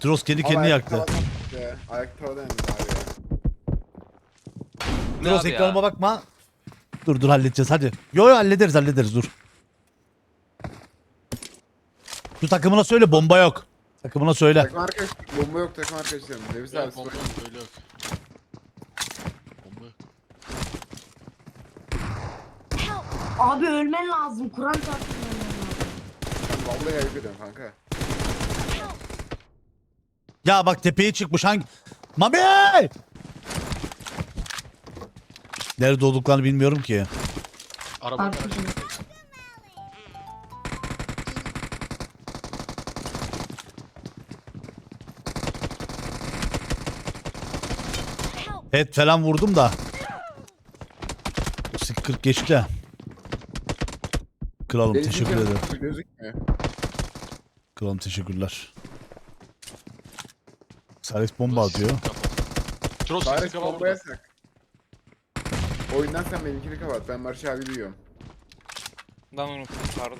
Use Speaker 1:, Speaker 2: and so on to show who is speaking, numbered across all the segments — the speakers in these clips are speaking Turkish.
Speaker 1: Tross kendi kendini yaktı.
Speaker 2: Ayakta tavada yandı abi ya.
Speaker 3: Ne
Speaker 1: Tross
Speaker 3: abi ya?
Speaker 1: ekranıma bakma. Dur dur halledeceğiz hadi. Yo yo hallederiz hallederiz dur. Şu takımına söyle bomba yok. Takımına söyle.
Speaker 2: Takım arkadaş bomba yok takım arkadaşlarım. Levis abi
Speaker 4: Yok bomba yok öyle yok. Bomba yok.
Speaker 5: Abi ölmen lazım. Kur'an.
Speaker 2: Ben vallahi ayıp ediyorum kanka.
Speaker 1: Ya bak tepeye çıkmış hangi... Mami! Nerede olduklarını bilmiyorum ki.
Speaker 4: Araba.
Speaker 1: Et falan vurdum da. 40 geçti. Kralım teşekkür ederim.
Speaker 2: Gözükmüyor.
Speaker 1: Kralım teşekkürler. Salis bomba atıyor.
Speaker 4: Troll sesi
Speaker 2: bomba
Speaker 4: kapalı.
Speaker 2: yasak. Oyundan sen benimkini kapat. Ben Barış abi duyuyorum.
Speaker 3: Ben unuttum pardon.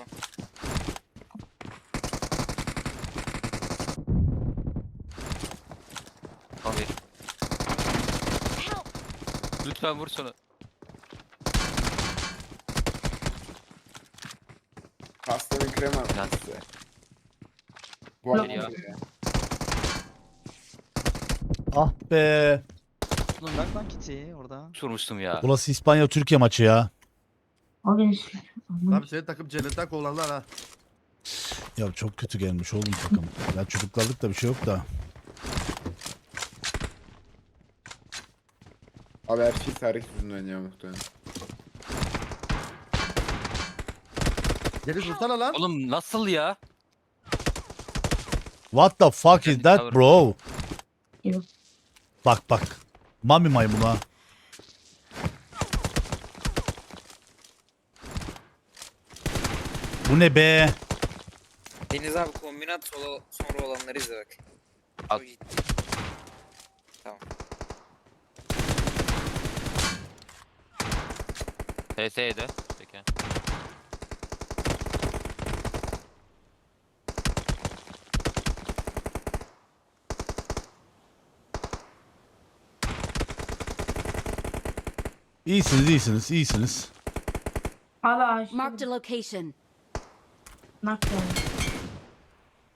Speaker 3: Abi. Lütfen vur şunu.
Speaker 2: Pastanın krema
Speaker 3: Lan.
Speaker 2: size. Bu adam
Speaker 3: ya.
Speaker 2: ya.
Speaker 1: Ah be.
Speaker 6: Oğlum bak lan kiti orada.
Speaker 3: Sormuştum ya.
Speaker 1: Burası İspanya Türkiye maçı ya.
Speaker 5: Abi
Speaker 7: Abi senin takım cennetten kovulanlar ha.
Speaker 1: Ya çok kötü gelmiş oğlum takım. Ya çocuklarlık da bir şey yok da.
Speaker 2: Abi her şey tarih yüzünden ya muhtemelen.
Speaker 7: Deniz vursana lan.
Speaker 3: Oğlum nasıl ya?
Speaker 1: What the fuck is that bro?
Speaker 5: Yok.
Speaker 1: Bak bak. Mami maymuna. Bu ne be?
Speaker 8: Deniz abi kombinat sola sonra olanları izle bak.
Speaker 3: Al.
Speaker 8: O gitti.
Speaker 3: TS'ydi.
Speaker 1: İyisiniz iyisiniz iyisiniz.
Speaker 5: Ağaçta.
Speaker 9: Marked a location.
Speaker 5: Nak yani.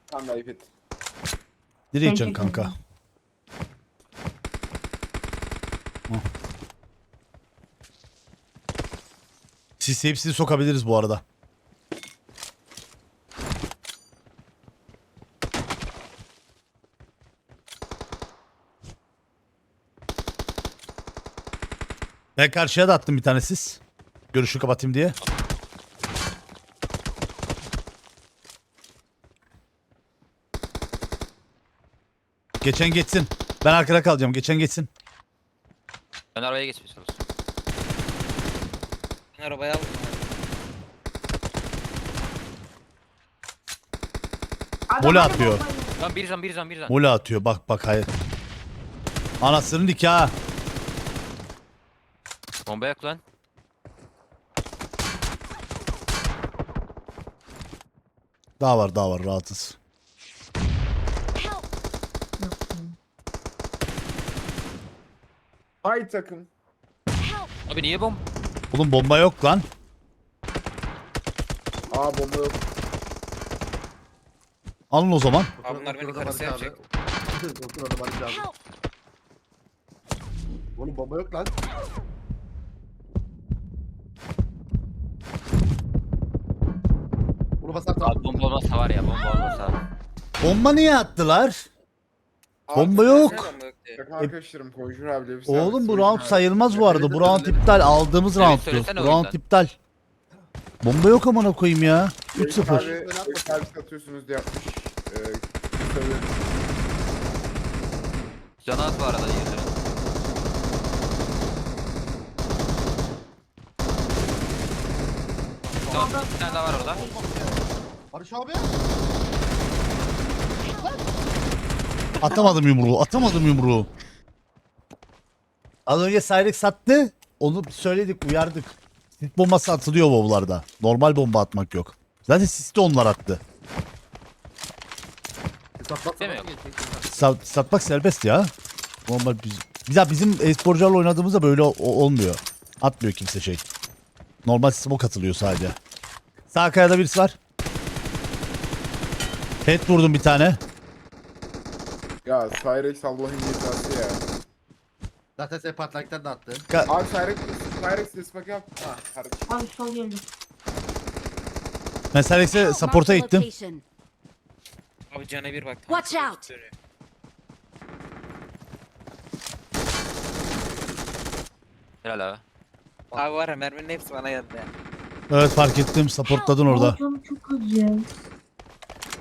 Speaker 2: Tam da ayıp et.
Speaker 1: Nereye gideceksin
Speaker 5: you
Speaker 1: kanka? Hah. Siz hepsini sokabiliriz bu arada. Ben karşıya da attım bir tane siz. Görüşü kapatayım diye. Geçen geçsin. Ben arkada kalacağım. Geçen geçsin.
Speaker 3: Ben arabaya çalışıyorum.
Speaker 8: Ben arabaya aldım
Speaker 5: hadi
Speaker 1: atıyor.
Speaker 3: Lan bir can bir can bir can.
Speaker 1: Mole atıyor. Bak bak hayır. Anasının nikahı.
Speaker 3: Bomba yok lan.
Speaker 1: Daha var daha var rahatız.
Speaker 2: Hay takım.
Speaker 3: Abi niye bom?
Speaker 1: Oğlum bomba yok lan.
Speaker 2: Aa bomba yok.
Speaker 1: Alın o zaman.
Speaker 8: Abi bunlar beni karısı yapacak.
Speaker 7: Otur orada Barış abi. Oğlum bomba yok lan.
Speaker 3: Olmasa var ya bomba olmasa.
Speaker 1: Bomba niye attılar? Bomba yok.
Speaker 2: arkadaşlarım Conjure abi Levis abi.
Speaker 1: Oğlum bu round sayılmaz bu arada. Bu round iptal. Aldığımız
Speaker 3: Evet,
Speaker 1: roundtu.
Speaker 3: söylesene
Speaker 1: Bu round
Speaker 3: oyundan.
Speaker 1: iptal. Bomba yok amına koyayım ya.
Speaker 2: Levis
Speaker 1: 3-0.
Speaker 2: abi Levis abi satıyorsunuz diye yapmış. Ee, söyledim.
Speaker 3: Canı az bu arada yürü. Tamam bir tane daha var orada.
Speaker 7: Barış abi.
Speaker 1: Atamadım yumruğu. Atamadım yumruğu. Az önce Cyrex sattı. Onu söyledik, uyardık. Sis bombası atılıyor WoW'larda. Normal bomba atmak yok. Zaten sisi de onlar attı.
Speaker 7: Satmak
Speaker 3: Değil mi
Speaker 1: satmak serbest ya. Normal biz, bir daha bizim e-sporcularla oynadığımızda böyle o- olmuyor. Atmıyor kimse şey. Normal smoke atılıyor sadece. Sağ kayada birisi var. Head vurdum bir tane.
Speaker 2: Ya Cyrex Allah'ın cezası ya.
Speaker 7: Zaten sen patlaktan da attın.
Speaker 2: Abi Cyrex, Cyrex despak yap. Ha kardeşim.
Speaker 5: Abi sol geldi.
Speaker 1: Ben Serex'e support'a gittim.
Speaker 9: location.
Speaker 8: Abi cana bir bak.
Speaker 9: Watch out.
Speaker 3: Helal abi.
Speaker 8: Abi var ya merminin hepsi bana geldi ya.
Speaker 1: Evet fark ettim. Supportladın orada.
Speaker 5: Çok ya.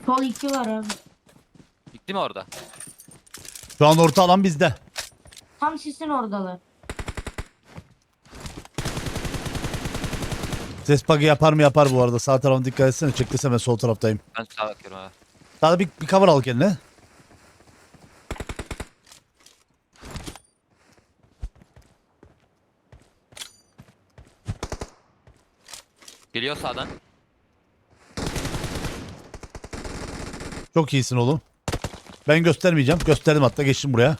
Speaker 5: Sol iki var abi.
Speaker 3: Bitti mi orada?
Speaker 1: Şu an orta alan bizde.
Speaker 5: Tam sisin oradalar.
Speaker 1: Ses bug'ı yapar mı yapar bu arada. Sağ tarafa dikkat etsene. Çeklesem ben sol taraftayım.
Speaker 3: Ben sağa bakıyorum abi.
Speaker 1: Daha da bir, bir cover al kendine.
Speaker 3: Geliyor sağdan.
Speaker 1: Çok iyisin oğlum. Ben göstermeyeceğim. Gösterdim hatta geçtim buraya.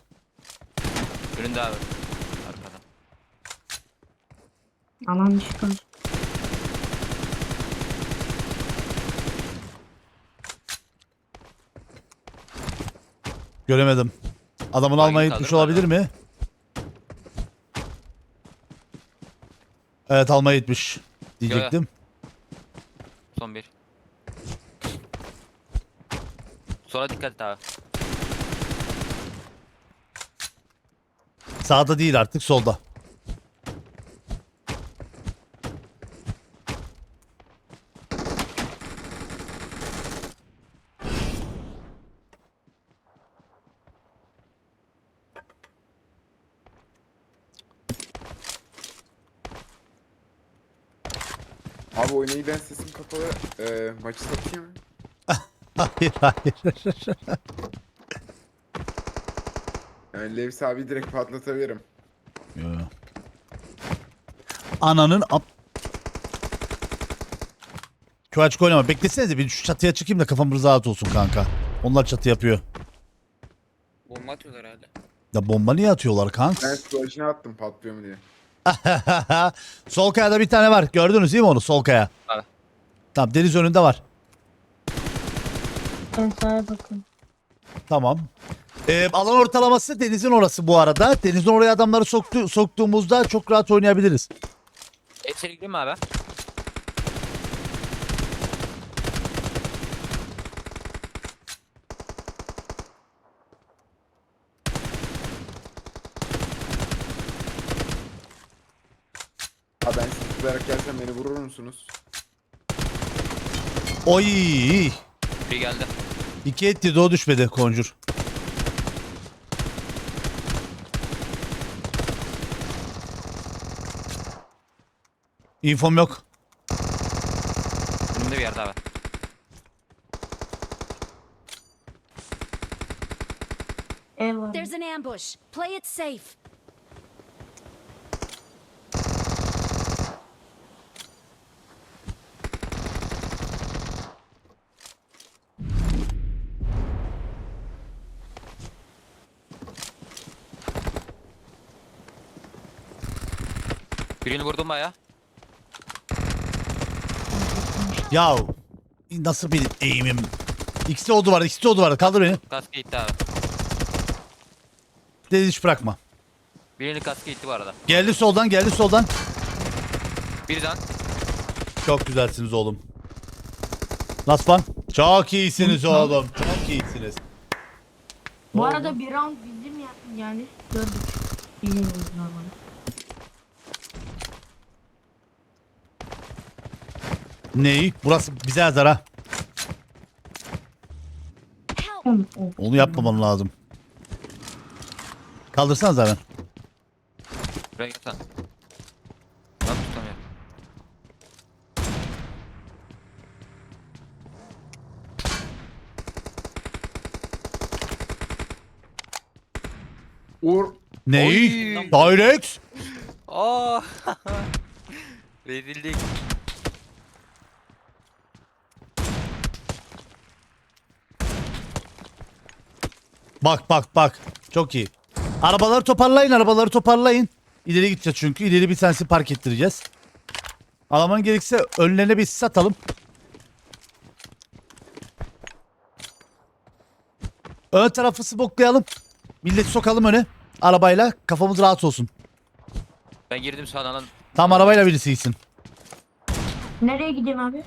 Speaker 3: Önünde abi. Arkadan.
Speaker 5: Alan kal.
Speaker 1: Göremedim. Adamın
Speaker 3: Hangi
Speaker 1: almayı gitmiş olabilir mi? Evet almayı gitmiş. Diyecektim.
Speaker 3: Son bir. Sonra dikkat et abi.
Speaker 1: Sağda değil artık solda.
Speaker 2: Abi oynayı ben sesim kapalı. Ee, maçı satayım mı?
Speaker 1: Hayır hayır.
Speaker 2: Yani Levs abi direkt patlatabilirim.
Speaker 1: Yo. Ananın ap... Köy oynama. Beklesenize bir şu çatıya çıkayım da kafam rahat olsun kanka. Onlar çatı yapıyor.
Speaker 8: Bomba atıyorlar hala.
Speaker 1: Ya bomba niye atıyorlar kanka?
Speaker 2: Ben flash'ını attım patlıyor mu diye.
Speaker 1: Sol kayada bir tane var. Gördünüz değil mi onu? Sol kaya.
Speaker 3: Evet.
Speaker 1: Tamam deniz önünde var.
Speaker 5: Sağa bakın.
Speaker 1: Tamam. Ee, alan ortalaması denizin orası bu arada. Denizin oraya adamları soktu, soktuğumuzda çok rahat oynayabiliriz.
Speaker 3: İçeri gireyim mi abi?
Speaker 2: Abi ben sizi tutarak gelsem beni vurur musunuz?
Speaker 1: Oy!
Speaker 3: Biri geldi.
Speaker 1: İki etti o düşmedi koncur. İnfom yok.
Speaker 3: Önümde bir yerde abi.
Speaker 5: Ev var.
Speaker 9: There's an ambush. Play it safe.
Speaker 3: Birini vurdum baya.
Speaker 1: Ya nasıl bir eğimim? İkisi oldu vardı, ikisi oldu vardı. Kaldır beni.
Speaker 3: Kaskı gitti abi.
Speaker 1: Dedi hiç bırakma.
Speaker 3: Birinin kaskı gitti bu arada.
Speaker 1: Geldi soldan, geldi soldan.
Speaker 3: Bir can.
Speaker 1: Çok güzelsiniz oğlum. Naspan? Çok iyisiniz oğlum. Çok iyisiniz.
Speaker 5: Bu arada bir round bizim ya- yani gördük. Bilmiyoruz normal.
Speaker 1: Neyi? Burası bize yazar ha. Onu yapmaman lazım. Kaldırsanız hemen.
Speaker 3: Buraya git. Ben tutamıyorum.
Speaker 2: Uğur
Speaker 1: Neyi?
Speaker 3: Oy.
Speaker 1: Direct?
Speaker 3: Aa! Rezillik.
Speaker 1: Bak bak bak. Çok iyi. Arabaları toparlayın arabaları toparlayın. İleri gideceğiz çünkü. İleri bir tanesi park ettireceğiz. Alaman gerekirse önlerine bir sis atalım. Ön tarafı smoklayalım. Milleti sokalım öne. Arabayla kafamız rahat olsun.
Speaker 3: Ben girdim sağdan lan.
Speaker 1: Tam arabayla birisi gitsin.
Speaker 5: Nereye gideyim abi?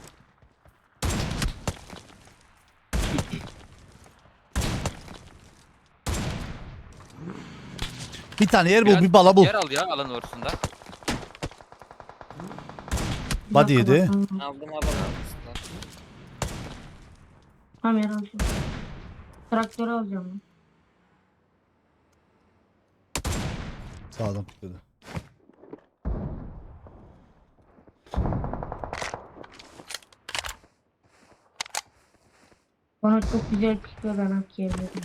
Speaker 1: Bir tane yer bul
Speaker 3: Biraz
Speaker 1: bir bala bul.
Speaker 3: Yer al ya alan ortasında.
Speaker 1: Body
Speaker 5: dakika
Speaker 1: yedi.
Speaker 5: bakalım.
Speaker 8: Aldım adam arkasından.
Speaker 5: Tamam yer alacağım. Traktörü alacağım.
Speaker 1: Sağdan tıkladı.
Speaker 5: Bana çok güzel çıkıyor ben hak yerlerim.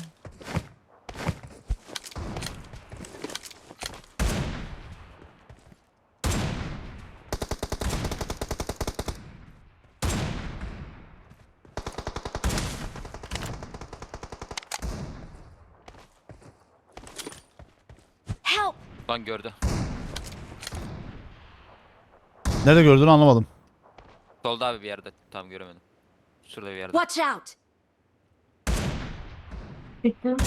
Speaker 3: Lan gördü.
Speaker 1: Nerede gördüğünü anlamadım.
Speaker 3: Solda abi bir yerde. Tam göremedim. Şurada bir yerde.
Speaker 9: Watch out!
Speaker 5: Çıktım.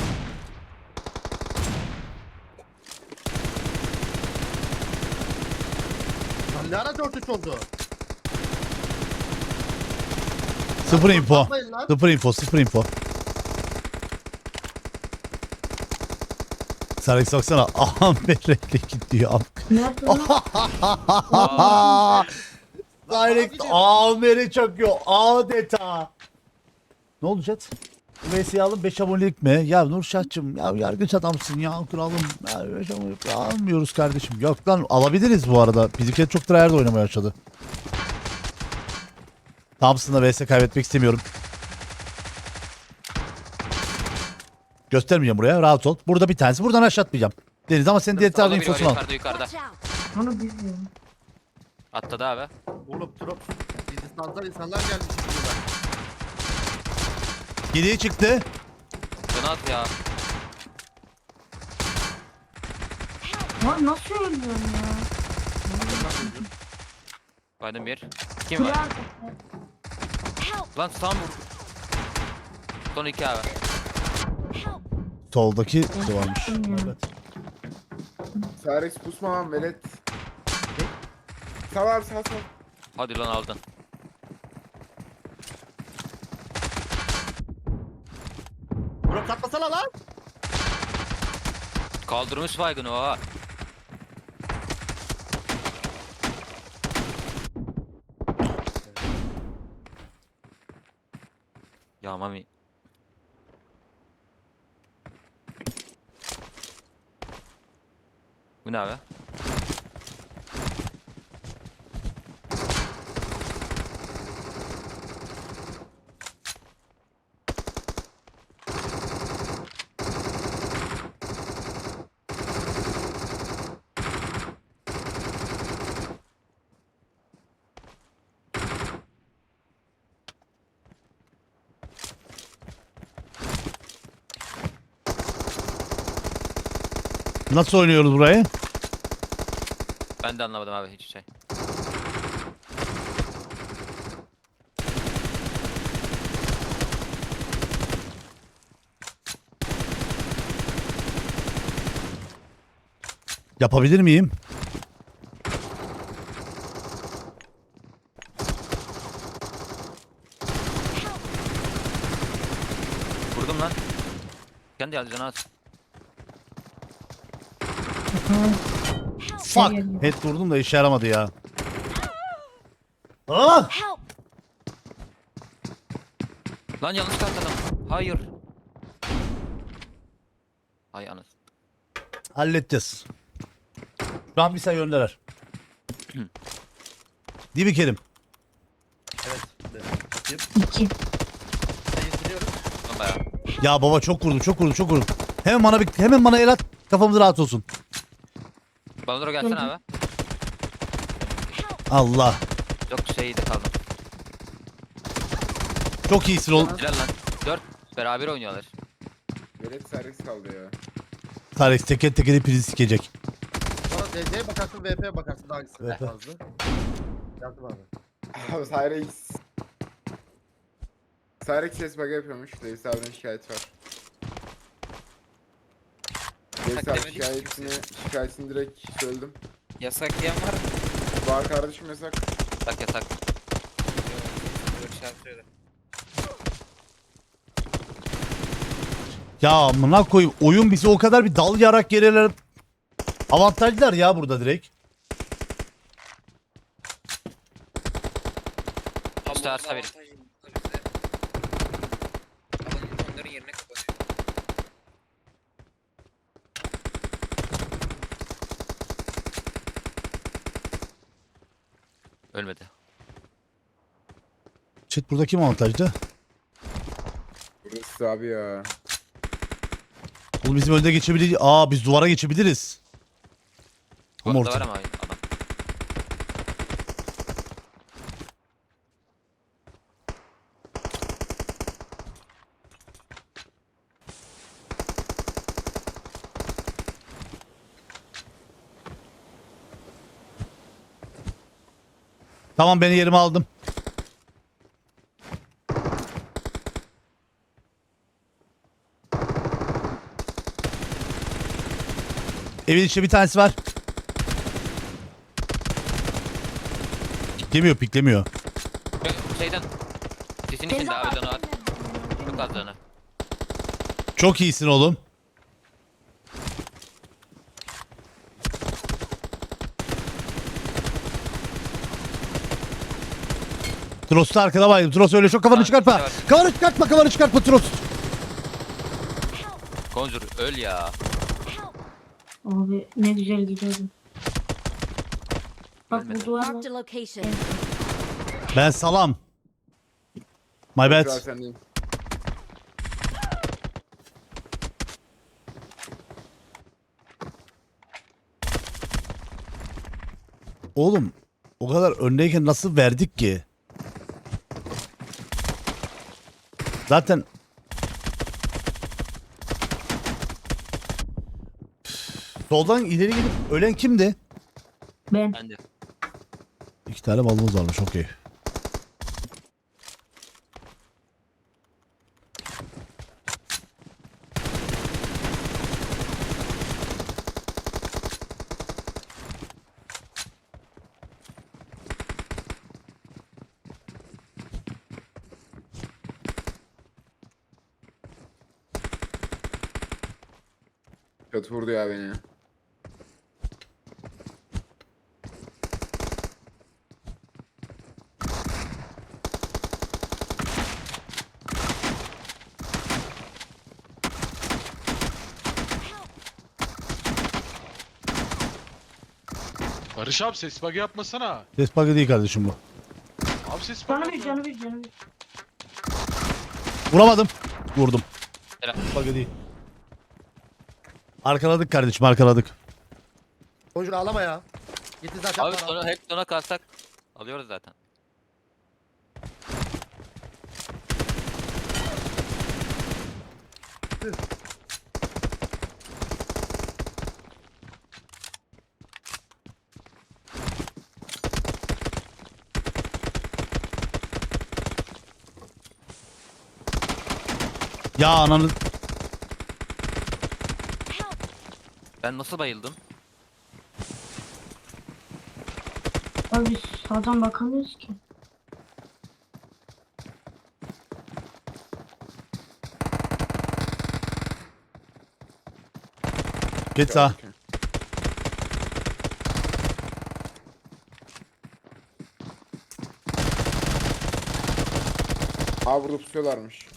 Speaker 7: Lan ne ara 4 3 oldu?
Speaker 1: Sıfır info.
Speaker 7: Yapmayın lan.
Speaker 1: Sıfır info, sıfır info. Sarık soksana. Aham renkli gidiyor.
Speaker 5: Nerede lan?
Speaker 1: Direkt Amer'i çakıyor. Adeta. Ne olacak? VS'yi alın 5 abonelik mi? Ya Nurşah'cığım ya yargıç adamsın ya kralım. Ya 5 abonelik almıyoruz kardeşim. Yok lan alabiliriz bu arada. Bizimkiler çok tryhard oynamaya başladı. Thompson'la VS kaybetmek istemiyorum. Göstermeyeceğim buraya rahat ol. Burada bir tanesi. Buradan aşağı atmayacağım. Deniz ama sen diğer
Speaker 3: Solda
Speaker 1: tarafın
Speaker 3: biri var
Speaker 1: infosunu al.
Speaker 3: yukarıda yukarıda.
Speaker 5: Onu bilmiyorum.
Speaker 3: Atladı abi.
Speaker 7: Oğlum trop. Hindistan'dan insanlar gelmiş diyorlar.
Speaker 1: Geriye çıktı.
Speaker 3: Canı at ya.
Speaker 5: Lan nasıl ölüyorum ya?
Speaker 3: Baydım bir. Kim var?
Speaker 9: Help!
Speaker 3: Lan tam vur. Son iki abi.
Speaker 1: Soldaki de varmış.
Speaker 2: Sarex pusmamam velet. Sağ abi sağ sağ.
Speaker 3: Hadi lan aldın.
Speaker 7: Bro katmasana lan.
Speaker 3: Kaldırmış baygını o ha. Ya mami. Bu ne abi?
Speaker 1: Nasıl oynuyoruz burayı?
Speaker 3: Ben de anlamadım abi hiç şey.
Speaker 1: Yapabilir miyim?
Speaker 3: Vurdum lan. Kendi canı at.
Speaker 1: Fuck. Head vurdum da işe yaramadı ya. Ah!
Speaker 9: Help!
Speaker 3: Lan yanlış kalktı adam. Hayır. Hay anasını.
Speaker 1: Halledeceğiz. Şu an bir sayı öndeler. Değil mi Kerim?
Speaker 7: Evet. Bakayım.
Speaker 5: İki.
Speaker 7: Ben yutuluyorum.
Speaker 3: Bayağı.
Speaker 1: Ya baba çok vurdum çok vurdum çok vurdum. Hemen bana bir hemen bana el at kafamız rahat olsun.
Speaker 3: Bana doğru gelsene abi.
Speaker 1: Allah.
Speaker 3: Yok şeyde kaldım.
Speaker 1: Çok iyisin oğlum.
Speaker 3: Helal lan. Dört beraber oynuyorlar.
Speaker 2: Velet servis kaldı ya.
Speaker 1: Tarex teker teker hepinizi sikecek.
Speaker 7: Sonra DC'ye bakarsın VP'ye bakarsın daha hangisi
Speaker 1: VP.
Speaker 7: fazla. Yardım abi.
Speaker 2: Abi Cyrex. Cyrex ses bug'ı yapıyormuş. Reis abinin şikayeti var. Reis abi
Speaker 8: demedik ki
Speaker 2: şikayetini, şikayetini direkt söyledim.
Speaker 8: Yasak diyen var mı?
Speaker 2: Var kardeşim yasak.
Speaker 3: Yasak yasak.
Speaker 8: Böyle şarkı söyle.
Speaker 1: Ya amına koyayım oyun bizi o kadar bir dal yarak yereler avantajlar ya burada direkt.
Speaker 8: Tam
Speaker 3: İşte
Speaker 8: bu
Speaker 3: arsa verin.
Speaker 1: Burada kim avantajlı?
Speaker 2: Burası abi ya.
Speaker 1: Oğlum bizim önde geçebilir. Aa biz duvara geçebiliriz. Ama
Speaker 3: Orada var
Speaker 1: orta.
Speaker 3: ama adam.
Speaker 1: Tamam beni yerime aldım. Evin içinde bir tanesi var. Piklemiyor piklemiyor.
Speaker 3: Şeyden.
Speaker 5: Deniz
Speaker 3: içinde
Speaker 5: abi
Speaker 3: abi canı
Speaker 5: arkadaşlar.
Speaker 3: Çok az canı.
Speaker 1: Çok iyisin oğlum. Tros'ta arkada baydım. Tros öyle çok kafanı
Speaker 3: Aa,
Speaker 1: çıkartma.
Speaker 3: şey var.
Speaker 1: Kafanı çıkartma kafanı çıkartma Tros.
Speaker 3: Konjur öl ya.
Speaker 5: Abi ne güzel gidiyordum. Bak bu duvar
Speaker 9: Marked a location.
Speaker 1: Ben salam. My bad.
Speaker 2: sendeyim.
Speaker 1: Oğlum o kadar öndeyken nasıl verdik ki? Zaten Soldan ileri gidip ölen kimdi?
Speaker 5: ben.
Speaker 3: Ben de.
Speaker 1: İki tane balımız varmış okey.
Speaker 2: Kötü vurdu ya beni.
Speaker 4: Barış abi ses bug yapmasana.
Speaker 1: Ses bug'ı değil kardeşim bu.
Speaker 4: Abi ses bug
Speaker 5: Canı bir
Speaker 4: yapma.
Speaker 5: canı bir canı bir.
Speaker 1: Vuramadım. Vurdum.
Speaker 3: Helal.
Speaker 1: Bug'ı değil. Arkaladık kardeşim arkaladık.
Speaker 7: Bonjour ağlama ya. Gitti zaten
Speaker 3: Abi sonra hep sona kalsak alıyoruz zaten.
Speaker 1: Ya ananı
Speaker 3: Ben nasıl bayıldım?
Speaker 5: Abi sağdan bakamıyoruz ki.
Speaker 1: geç sağa.
Speaker 2: Abi burada pusuyorlarmış.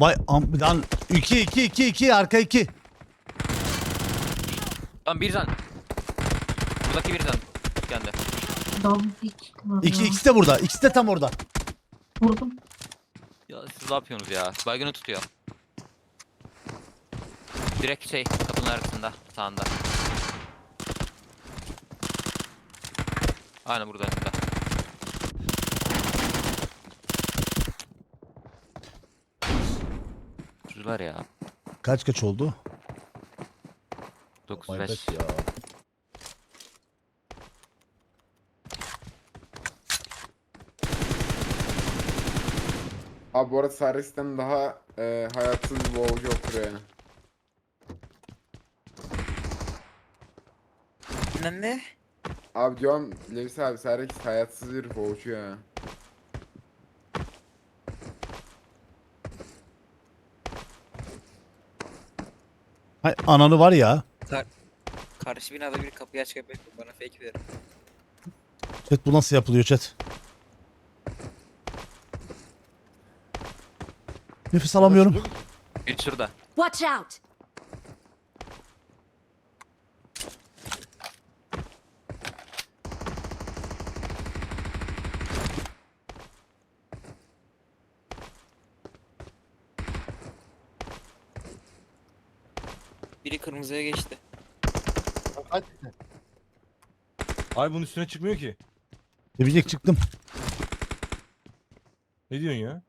Speaker 1: Vay am lan 2 2 2 2 arka 2.
Speaker 3: Tamam bir can. Buradaki bir can. Kendi.
Speaker 5: Double var
Speaker 1: 2
Speaker 5: ya.
Speaker 1: ikisi de burada. İkisi de tam orada.
Speaker 5: Vurdum.
Speaker 3: Ya siz ne yapıyorsunuz ya? Baygını tutuyor. Direkt şey kapının arkasında sağında. Aynen burada önünde. 9'lar ya.
Speaker 1: Kaç kaç oldu?
Speaker 3: 9
Speaker 1: Vay
Speaker 3: 5.
Speaker 1: be ya.
Speaker 2: Abi bu arada Sares'ten daha e, hayatsız bir WoW yoktur yani.
Speaker 8: Ne ne?
Speaker 2: Abi diyorum Levis abi Sares hayatsız bir WoW'cu ya.
Speaker 1: Hay ananı var ya.
Speaker 8: Karşı binada bir kapıyı aç kapıyı bana fake verin.
Speaker 1: Chat bu nasıl yapılıyor chat? Nefes alamıyorum.
Speaker 3: Bir şurada.
Speaker 9: Watch out!
Speaker 8: Biri kırmızıya geçti.
Speaker 7: Kaç.
Speaker 10: Ay bunun üstüne çıkmıyor ki.
Speaker 1: Tebrik çıktım.
Speaker 10: Ne diyorsun ya?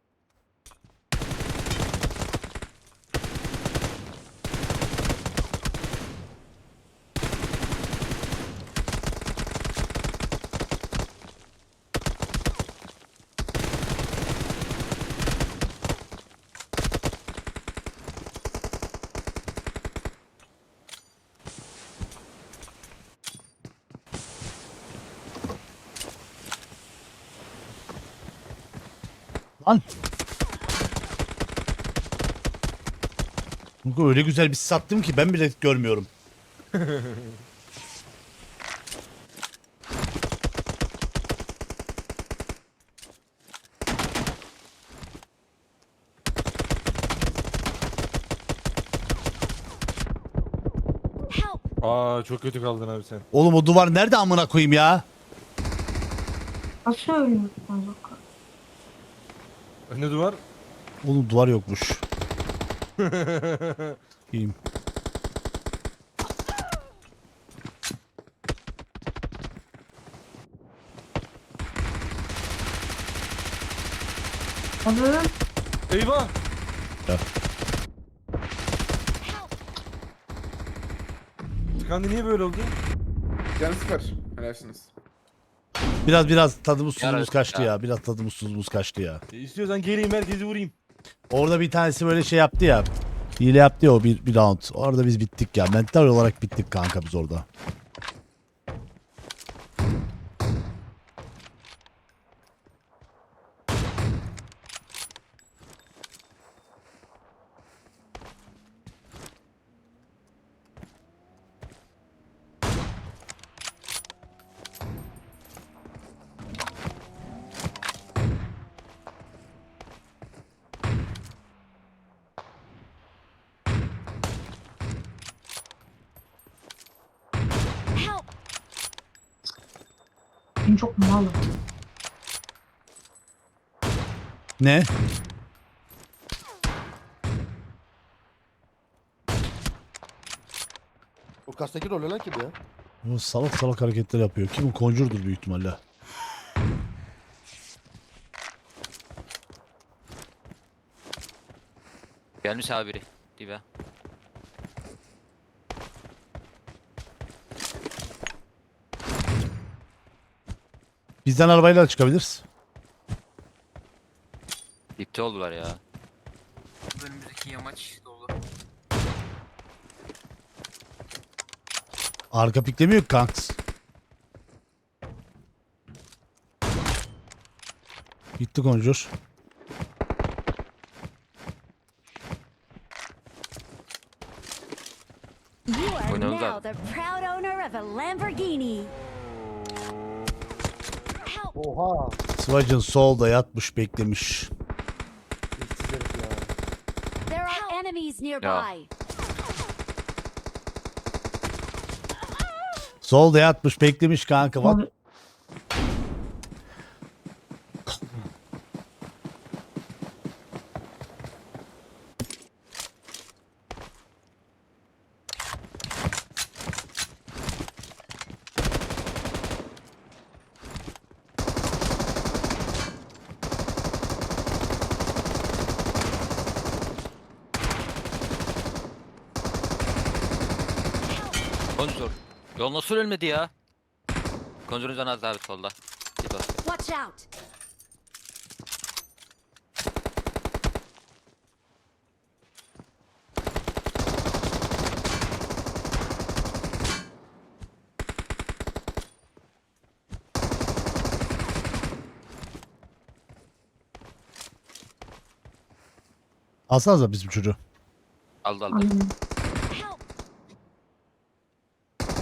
Speaker 1: Lan. Kanka öyle güzel bir sis attım ki ben bile görmüyorum.
Speaker 10: Aa çok kötü kaldın abi sen.
Speaker 1: Oğlum o duvar nerede amına koyayım ya?
Speaker 5: Nasıl ölüyorsun?
Speaker 10: Önde duvar.
Speaker 1: Oğlum duvar yokmuş. İyiyim.
Speaker 5: Abi
Speaker 10: Eyvah.
Speaker 9: Help!
Speaker 10: Tıkandı niye böyle oldu?
Speaker 2: Canı sıfır. Helalsiniz.
Speaker 1: Biraz biraz tadımız tuzumuz
Speaker 3: Yarası
Speaker 1: kaçtı
Speaker 3: ya.
Speaker 1: ya. Biraz tadımız tuzumuz kaçtı ya.
Speaker 10: E, istiyorsan geleyim herkesi vurayım.
Speaker 1: Orada bir tanesi böyle şey yaptı ya. Hile yaptı ya o bir, bir round. Orada biz bittik ya. Mental olarak bittik kanka biz orada.
Speaker 5: Ben çok malım.
Speaker 1: Ne?
Speaker 7: O kastaki rol lan kim ya?
Speaker 1: O salak salak hareketler yapıyor. Kim o? Conjure'dur büyük ihtimalle.
Speaker 3: Gelmiş abi biri. Dibe.
Speaker 1: Bizden arabayla çıkabiliriz.
Speaker 3: Dipte oldular ya.
Speaker 8: Önümüzdeki yamaç dolu.
Speaker 1: Arka piklemiyor ki kanks. Gitti Conjure.
Speaker 9: You are now the proud owner of a Lamborghini.
Speaker 7: Oha.
Speaker 1: Sıvacın solda yatmış beklemiş.
Speaker 7: Geçsiz herif ya.
Speaker 9: There are enemies nearby.
Speaker 1: Solda yatmış beklemiş kanka. Bak.
Speaker 3: Ölmedi ya? Konjur'un canı az abi solda. Git bas.
Speaker 9: Watch out!
Speaker 1: Alsanıza bizim çocuğu.
Speaker 3: Aldı aldı.
Speaker 5: Aynen.
Speaker 9: Help!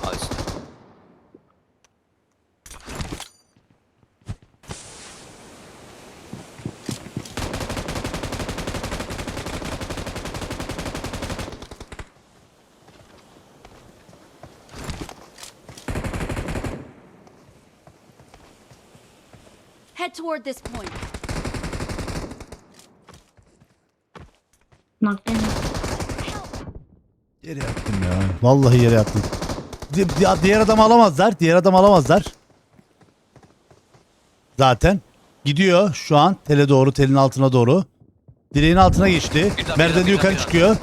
Speaker 3: Al işte.
Speaker 9: Toward this point.
Speaker 1: Yere yattım ya. Vallahi yere yattım. Di- di- diğer adam alamazlar. Diğer adam alamazlar. Zaten. Gidiyor şu an tele doğru, telin altına doğru. Direğin altına geçti.
Speaker 3: Birden,
Speaker 1: Merdiveni
Speaker 3: birden,
Speaker 1: yukarı çıkıyor.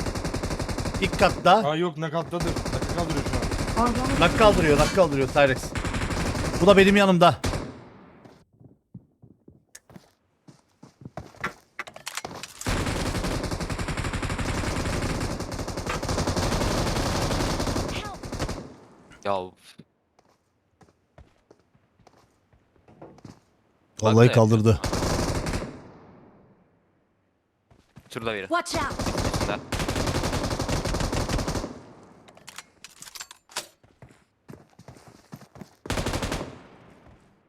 Speaker 1: İlk katta.
Speaker 10: Ha yok nakatladır. Nakit kaldırıyor şu an.
Speaker 1: Nak kaldırıyor, nak kaldırıyor Cyrex. Bu da benim yanımda.
Speaker 3: Ya
Speaker 1: Vallahi kaldırdı.
Speaker 3: şurada biri.
Speaker 9: Watch out!
Speaker 3: Üstünde.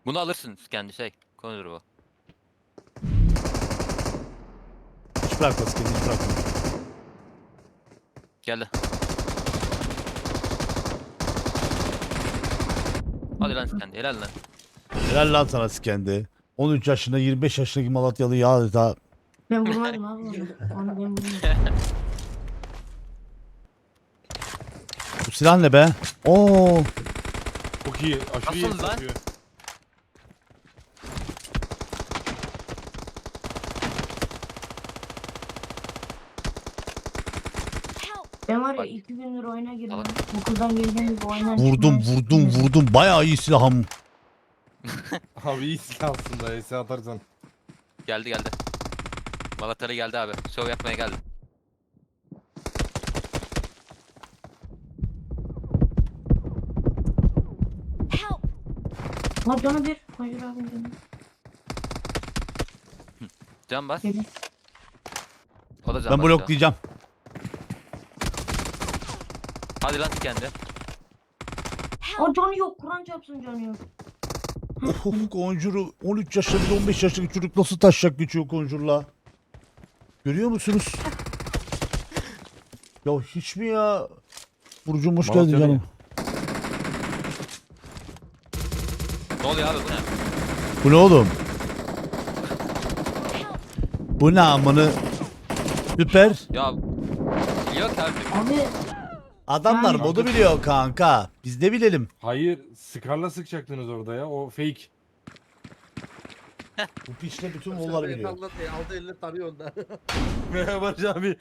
Speaker 3: Bunu alırsın kendi şey. Konjur bu.
Speaker 1: Hiç bırakmaz kendini hiç bırakmaz.
Speaker 3: Geldi. Hadi lan kendi helal lan.
Speaker 1: Helal lan sana kendi. 13 yaşında 25 yaşındaki Malatyalı ya da
Speaker 5: ben vurmadım abi onu. Onu ben vurmadım.
Speaker 1: bu silah ne be? Oo,
Speaker 10: Çok iyi. Aşırı iyi
Speaker 3: Nasıl lan?
Speaker 10: yapıyor.
Speaker 9: Help!
Speaker 5: Ben var ya
Speaker 3: Bak.
Speaker 5: İki gündür oyuna girdim.
Speaker 3: Tamam.
Speaker 5: Okuldan geldiğimiz bu oyundan
Speaker 1: vurdum vurdum vurdum. Bayağı iyi silahım.
Speaker 10: Abi iyi silah aslında. Ese atarsan.
Speaker 3: Geldi geldi. Malatyalı geldi abi. Şov yapmaya geldi.
Speaker 9: Help!
Speaker 5: Lan canı bir. Hayır abi canı.
Speaker 3: Can bas.
Speaker 5: Geri.
Speaker 3: O da can
Speaker 1: Ben
Speaker 3: basıyor.
Speaker 1: bloklayacağım.
Speaker 3: Hadi lan kendi.
Speaker 5: O canı yok. Kur'an çarpsın canı yok.
Speaker 1: Of Conjure'u 13 yaşında bir de 15 yaşındaki çocuk nasıl taşacak geçiyor Conjure'la. Görüyor musunuz? ya hiç mi ya? Burcu'm hoş geldin canım.
Speaker 3: Ne oluyor abi bu ne?
Speaker 1: Bu ne oğlum? Bu ne amını? Süper.
Speaker 3: Ya yok abi.
Speaker 5: Abi
Speaker 1: Adamlar
Speaker 5: Yani-
Speaker 1: modu biliyor kanka. Biz de bilelim.
Speaker 10: Hayır. Sıkarla sıkacaktınız orada ya. O fake.
Speaker 1: Bu piçle bütün
Speaker 7: Sen
Speaker 1: molları
Speaker 7: beni
Speaker 1: biliyor.
Speaker 7: Anlat ya aldı elini tarıyor onda.
Speaker 10: Merhaba abi.